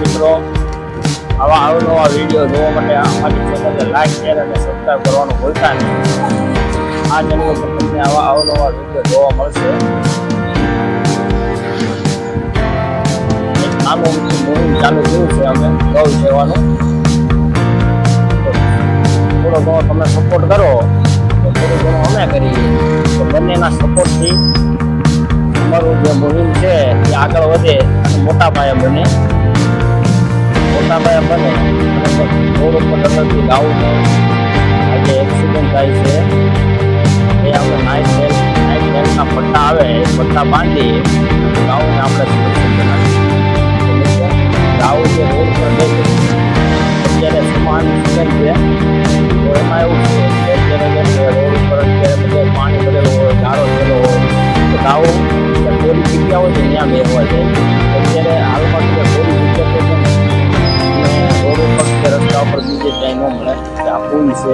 મિત્રો. આવા અવનવા વીડિયો જોવા માટે અમારી ચેનલને લાઈક શેર અને સબસ્ક્રાઈબ કરવાનું ભૂલતા નહીં. આ ચેનલ પર તમને આવા અવનવા વીડિયો જોવા મળશે. આનું મૂવી ચાલુ થયું છે અમે ગૌ સેવાનું. થોડો ઘણો તમે સપોર્ટ કરો, તો થોડું ઘણું અમે કરીએ. તો બંનેના સપોર્ટથી અમારું જે મુહિમ છે, એ આગળ વધે મોટા પાયે બને. મોટા પાયે બને રોડ ઉપર ડગલથી ગાવું આજે એક્સિડન્ટ થાય છે. એ આપણે નાઇટ બેલ નાઇટ બેલના પટ્ટા આવે, એ પટ્ટા બાંધી ગાઉને આપણે સુરક્ષિત બનાવીએ.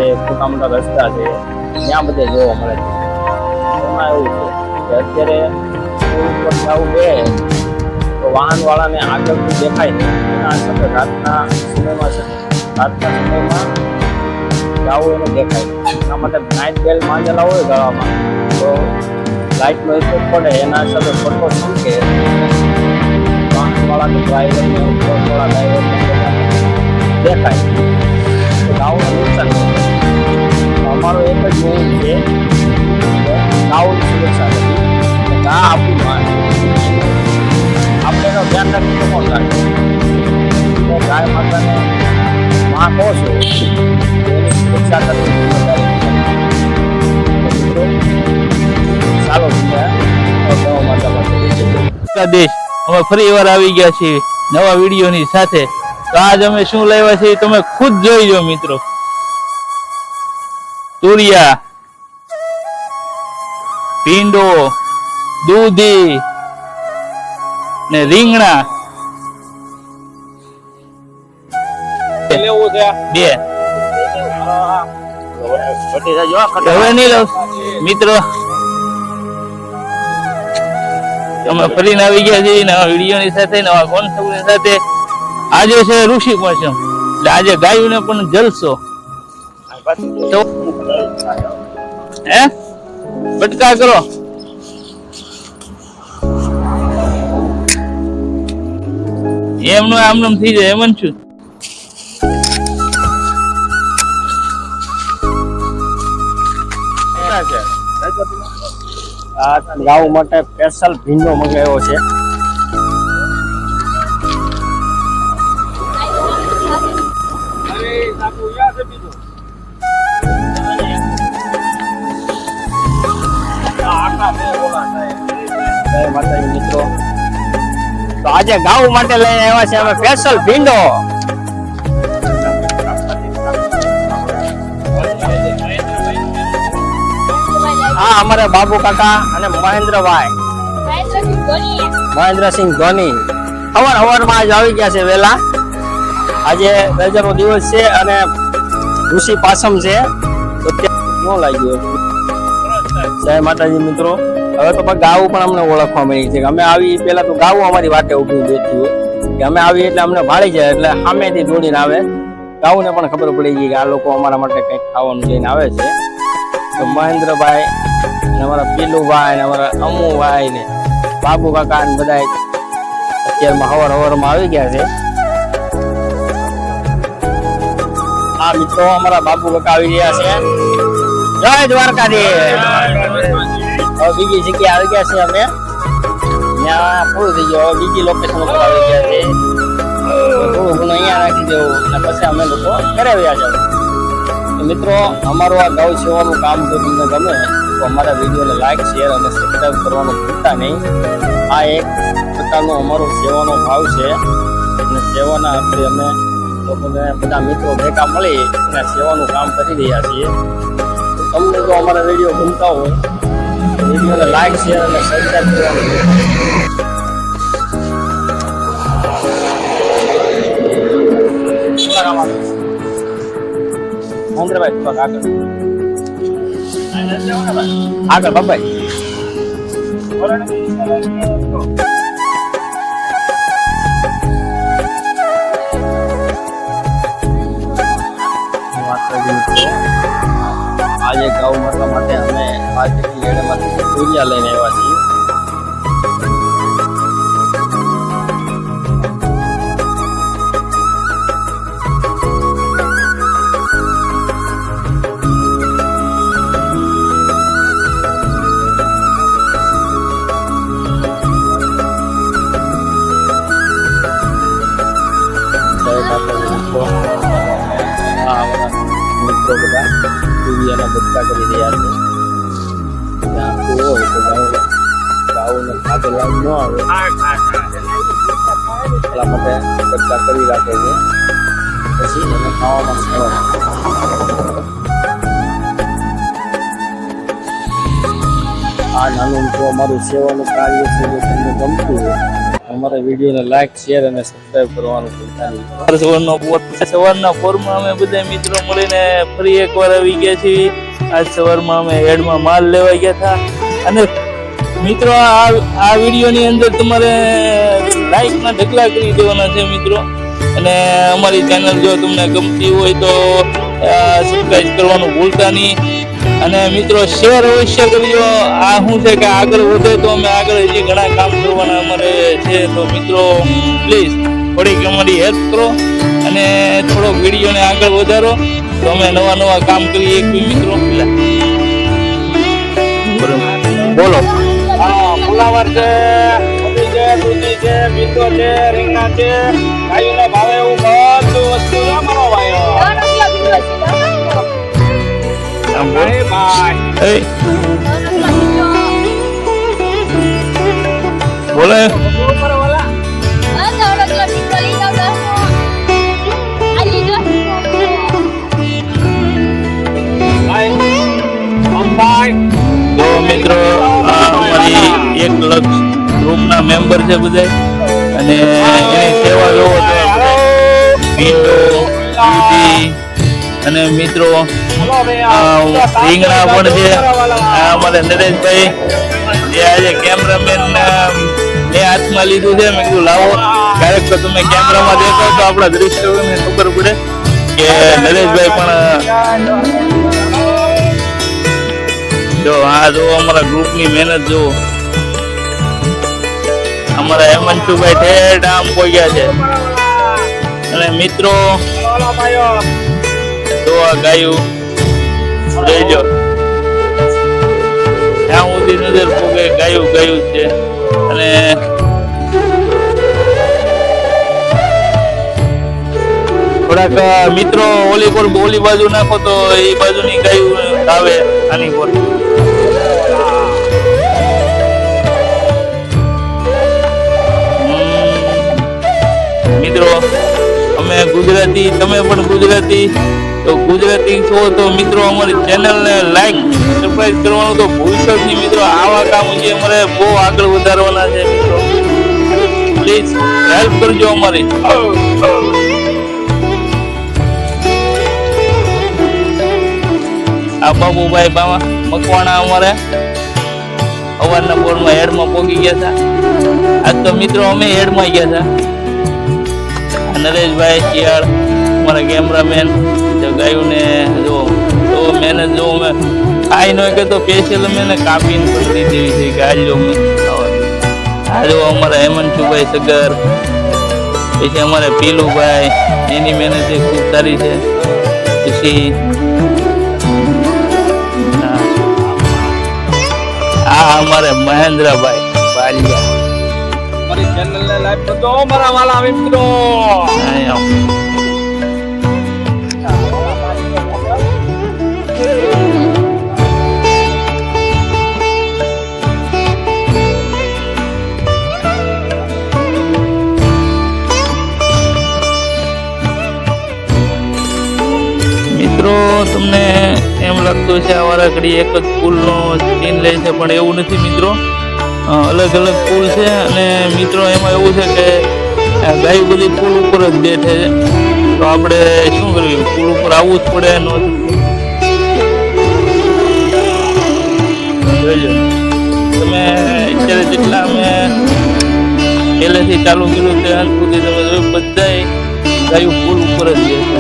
છે મોટા મોટા રસ્તા છે, ત્યાં બધે જોવા મળે છે. એમાં એવું છે કે અત્યારે ઉપર જવું બે તો વાહનવાળાને આગળથી દેખાય નહીં. એના રાતના સમયમાં છે. રાતના સમયમાં જવું એને દેખાય એના માટે નાઇટ બેલ માંગેલા હોય ગળામાં, તો લાઇટનો ઇફેક્ટ પડે, એના સાથે ફોટો છૂટે વાહનવાળાને ડ્રાઈવરને ટ્રકવાળા ડ્રાઈવરને દેખાય. તો ગાઉને નુકસાન ન એક જ નિયમ છે ગાઉન સુરક્ષા કરવી ગા આપણું માન આપણે એનો ધ્યાન રાખી તો કોણ ગાય? માતાને માં કહો છો એની સુરક્ષા કરવી ચાલો દેશ અમે ફરી વાર આવી ગયા છીએ નવા વિડીયોની સાથે. તો આજ અમે શું લાવ્યા છીએ તમે ખુદ જોઈ લો મિત્રો. તુરિયા ભીંડો દૂધી ને રીંગણા. બે. હવે નહીં લઉં. મિત્રો અમે ફરીને આવી ગયા છીએ નવા વિડીયોની સાથે નવા કોન્સેપ્ટની સાથે. આજે છે ઋષિ પંચમ. એટલે આજે ગાયોને પણ જલસો. તો હે? બટકા કરો. એમનું આમનું થઈ જાય, એમ છું. ગાઉ માટે સ્પેશિયલ ભીંડો મંગાવ્યો છે. તો આજે ગાઉ માટે લઈને આવ્યા છે અમે સ્પેશિયલ ભીંડો. હા, અમારે બાબુ કાકા અને મહેન્દ્રભાઈ. મહેન્દ્રસિંહ ધોની. સવાર હવારમાં આજ આવી ગયા છે વેલા આજે રજાનો દિવસ છે અને ઋષિ પાસમ છે. તો ત્યાં ન લાગ્યું જય માતાજી મિત્રો. હવે તો પણ ગાવું પણ અમને ઓળખવા મળી છે અમે આવી પેલા તો ગાવું અમારી વાટે ઊભી બેઠી હોય. કે અમે આવી એટલે અમને ભાળી જાય એટલે સામેથી દોડીને આવે. ગાઉને પણ ખબર પડી ગઈ કે આ લોકો અમારા માટે કંઈક ખાવાનું લઈને આવે છે. તો મહેન્દ્રભાઈ ને અમારા પીલુભાઈ ને અમારા અમુભાઈ ને બાબુ કાકા ને બધા અત્યારમાં હવાર હવારમાં આવી ગયા છે. આ મિત્રો, અમારા બાબુ કાકા આવી રહ્યા છે. જય દ્વારકાધીશ. બીજી જગ્યાએ આવી ગયા છે અમે. ત્યાં પૂરું થઈ ગયો. બીજી લોકેશન ઉપર આવી ગયા છે. થોડું અહીંયા રાખી દેવું. અને પછી અમે લોકો ઘરે આવ્યા છે મિત્રો, અમારું આ ગૌ સેવાનું કામ જો તમને ગમે, તો અમારા વિડીયોને લાઈક શેર અને સબસ્ક્રાઈબ કરવાનું ભૂલતા નહીં. આ એક પ્રકારનો અમારો સેવાનો ભાવ છે. અને સેવાના અર્થે અમે લોકોને બધા મિત્રો ભેગા મળી અને સેવાનું કામ કરી રહ્યા છીએ. તમને જો અમારા વીડિયો ગમતા હોય તો વિડીયોને લાઈક શેર અને સબસ્ક્રાઈબ કરવાનું ભૂલતા નહીં. થોડાક આમાં મહેન્દ્રભાઈ થોડાક આગળ આગળ બાબાઈ ગાઉ મારવા માટે અમે માર્કેટની એડેમાંથી યુરિયા લઈને આવ્યા છીએ. ન આવે. એટલા માટે બચકા કરી રાખે છે પછી એને ખાવામાં સરળ આ નાનું મિત્રો અમારું સેવાનું કાર્ય છે જો તમને ગમતું હોય અમારા વિડીયોને લાઈક શેર અને સબસ્ક્રાઈબ કરવાનું ભૂલતા નહીં સવારનો પોર સવારના પોરમાં અમે બધા મિત્રો મળીને ફરી એકવાર આવી ગયા છીએ. આજ સવારમાં અમે હેડમાં માલ લેવા ગયા હતા. અને મિત્રો, આ આ વિડીયોની અંદર તમારે લાઈકના ઢગલા કરી દેવાના છે મિત્રો. અને અમારી ચેનલ જો તમને ગમતી હોય તો સબસ્ક્રાઈબ કરવાનું ભૂલતા નહીં. અને મિત્રો શેર અવશ્ય કરજો. આ શું છે કે આગળ વધે તો અમે આગળ હજી ઘણા કામ કરવાના અમારે છે. તો મિત્રો પ્લીઝ થોડીક અમારી હેલ્પ કરો અને થોડોક વિડીયોને આગળ વધારો. તો અમે નવા નવા કામ કરીએ. મિત્રો બોલો. ફુલાવર છે મોટી છે દૂધી છે બીજો છે રીંગણા છે ગાયોના ભાવે એવું બધું વસ્તુ છે અમારો ભાઈઓ આમ બોલ. ભાઈ ભાઈ એ બોલે ભાઈ ભાઈ તો મિત્રો ગ્રુપના મેમ્બર છે બધા અને એની સેવા જોવો તો ભીંડો અને મિત્રો રીંગણા પણ છે. અમારા નરેશભાઈ, જે આજે કેમેરામેન એ હાથમાં લીધું છે. મેં કીધું, લાવો, ક્યારેક તો તમે કેમેરામાં દેખો તો આપણા દ્રશ્યોને ખબર પડે કે નરેશભાઈ પણ, જો આ જો અમારા ગ્રુપની મહેનત જો અમારા હેમંતુભાઈ ઠેઠ આમ પહોંચ્યા છે. અને મિત્રો દોવા ગાયું જોઈજો ત્યાં સુધી નજર પોગે, ગાયું ગાયું છે. અને થોડાક મિત્રો ઓલી પર ઓલી બાજુ નાખો તો એ બાજુની ગાયું આવે, આની પર મિત્રો, અમે ગુજરાતી, તમે પણ ગુજરાતી. તો ગુજરાતી છો તો મિત્રો અમારી ચેનલને લાઈક સબસ્ક્રાઈબ કરવાનું તો ભૂલશો નહીં મિત્રો. આવા કામ જે અમારે બહુ આગળ વધારવાના છે મિત્રો. પ્લીઝ હેલ્પ કરજો અમારી. આ બાબુભાઈ બાવા મકવાણા અમારે. અવારના બોર્ડમાં હેડમાં પોગી ગયા હતા. આજ તો મિત્રો અમે હેડમાં ગયા હતા. નરેશભાઈ શિયાળ, અમારા કેમેરામેન ગાયુંને જો તો મહેનત જો અમે ખાઈ ન કે તો સ્પેશિયલ અમે એને કાપીને ભરી દેવી છે આ જો આ અમારા હેમંતુભાઈ સગર, પછી અમારે પીલુભાઈ, એની મહેનત ખૂબ સારી છે. પછી આ અમારે મહેન્દ્રભાઈ બાલિયા. મારી ચેનલને કરજો મારા વાલા મિત્રો. મિત્રો, તમને એમ લાગતું છે આ વારાઘડી એક જ પુલનો સ્કીન લે છે, પણ એવું નથી, મિત્રો. અલગ અલગ પુલ છે અને મિત્રો, એમાં એવું છે કે ગાય બધી પુલ ઉપર જ બેઠે છે. તો આપણે શું કરવું પુલ ઉપર આવવું જ પડે તમે અત્યારે જેટલા અમે પહેલેથી ચાલુ કર્યું છે અંત સુધી તમે જોયું બધાય ગાયું પુલ ઉપર જ બેસે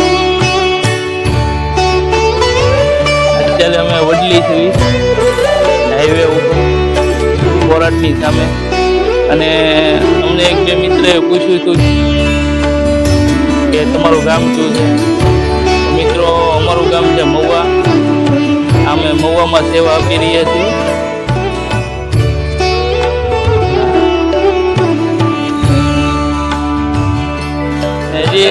અત્યારે અમે વડલી થઈ હાઈવે ઉપર. બોરાટની સામે. અને અમને એક બે મિત્રએ પૂછ્યું હતું કે તમારું ગામ શું છે? મિત્રો, અમારું ગામ છે મહુવા. અમે મહુવામાં સેવા આપી રહ્યા છીએ. હજી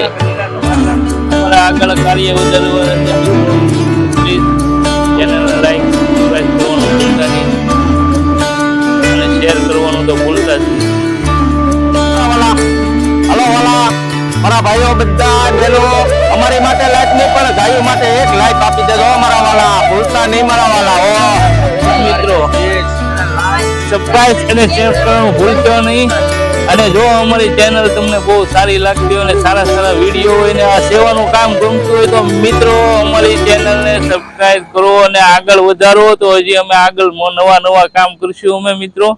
અમારા આગળ કાર્ય વધારવા પ્લીઝ ચેનલને લાઈક મારા ભાઈઓ બધા જેનો અમારી માટે લાઈક નહીં, પણ ગાયો માટે એક લાઈક આપી દેજો અમારા વાલા. ભૂલતા નહીં, મારા વાલા ઓ મિત્રો સબસ્ક્રાઇબ અને શેર કરવાનું ભૂલતો નહીં. અને જો અમારી ચેનલ તમને બહુ સારી લાગતી હોય અને સારા સારા વીડિયો હોય ને આ સેવાનું કામ ગમતું હોય તો મિત્રો, અમારી ચેનલને સબસ્ક્રાઈબ કરો અને આગળ વધારો તો હજી અમે આગળ નવા નવા કામ કરશું અમે, મિત્રો.